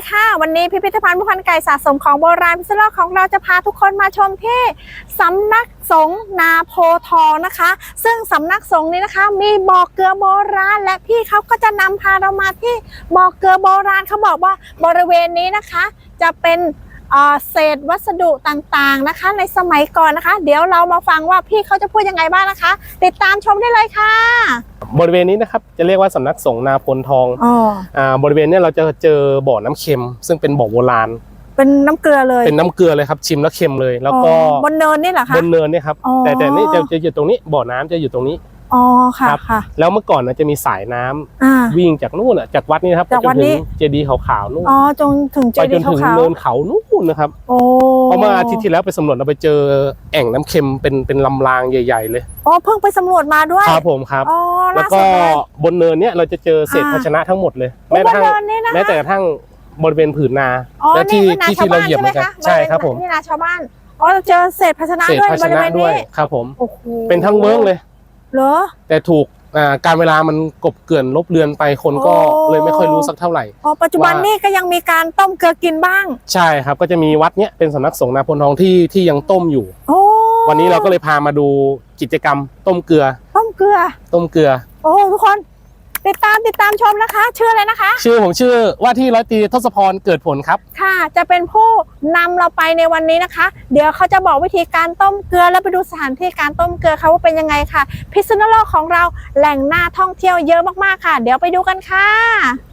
ดีค่ะ วันนี้พิพิธภัณฑ์ผู้พันไก่สะสมของโบราณพิศโลกของเราจะพาทุกคนมาชมที่สำนักสงฆ์นาโพทองนะคะ ซึ่งสำนักสงฆ์นี้นะคะ มีบ่อเกลือโบราณ และพี่เขาก็จะนำพาเรามาที่บ่อเกลือโบราณเขาบอกว่าบริเวณนี้นะคะ จะเป็น เอ่อเศษวัสดุต่างๆนะคะ ในสมัยก่อนนะคะ เดี๋ยวเรามาฟังว่าพี่เขาจะพูดยังไงบ้างนะคะ ติดตามชมได้เลยค่ะ บริเวณนี้นะครับจะเรียกว่าสำนักสงฆ์นาพลทองอ๋ออ่าบริเวณเนี้เราจะเจอบ่อน้ำเค็ม ซึ่งเป็นบ่อโบราณ เป็นน้ำเกลือเลยเป็นน้ำเกลือเลยครับชิมแล้วเค็มเลย แล้วก็อ๋อบนเนินนี่เหรอคะ บนเนินเนี่ยครับอ๋อ แต่แต่นี่จะจะอยู่ตรงนี้บ่อน้ำจะอยู่ตรงนี้ อ๋อค่ะครับ ค่ะ แล้วเมื่อก่อนนะจะมีสายน้ำอ่า วิ่งจากนู่นอะจากวัดนี้นะครับจากวัดไปจนนี้ถึงเจดีย์ขาวๆนู่นอ๋อจนถึงเจไปจดีนย์ถึงขาวเนินเขานู่น นะครับๆโอ้เพราะเมื่ออาทิตย์ที่แล้วไปสำรวจเราไปเจอแอ่งน้ำเค็มเป็นเป็นลำรางใหญ่ๆ เลยอ๋อเพิ่งไปสำรวจมาด้วยครับผมครับ อ๋อแล้วล่าก็สุดเลย บนเนินเนี่ยเราจะเจอเศษอ่าภาชนะทั้งหมดเลยโอ้แม้บกระนทั่งเนินนี่นะคะ แม้แต่กระทั่งบริเวณผืนนาอ๋อและนี่ที่คือนาที่ชาวที่เราบ้านเหยียบใช่เหไหมมือนกันคะใช่ครับผมนี่นาชาวบ้านอ๋อเราเจอเศษภาชนะเศษด้วยภาบชรินะเวณด้วยนี้ครับผม โอ้โหเป็นทั้งเวิร์กเลย เหรอ แต่ถูก อ่าการเวลามันกบเกลื่อนลบเลือนไปคนก็โอ้ เลยไม่ค่อยรู้สักเท่าไหร่ อ๋อปัจจุบันว่า นี่ก็ยังมีการต้มเกลือกินบ้าง ใช่ครับก็จะมีวัดเนี้ยเป็นสำนักสงฆ์นาพลทองที่ที่ยังต้มอยู่ โอ้วันนี้เราก็เลยพามาดูกิจกรรมต้มเกลือ ต้มเกลือ ต้มเกลือ โอ้ทุกคน ติดตามติดตามชมนะคะ ชื่ออะไรนะคะ ชื่อผมชื่อว่าที่ร้อยตรีทศพรเกิดผลครับ ค่ะ จะเป็นผู้นำเราไปในวันนี้นะคะ เดี๋ยวเขาจะบอกวิธีการต้มเกลือแล้วไปดูสถานที่การต้มเกลือเขาว่าเป็นยังไงค่ะ พิษณุโลกของเราแหล่งน่าท่องเที่ยวเยอะมากๆค่ะ เดี๋ยวไปดูกันค่ะ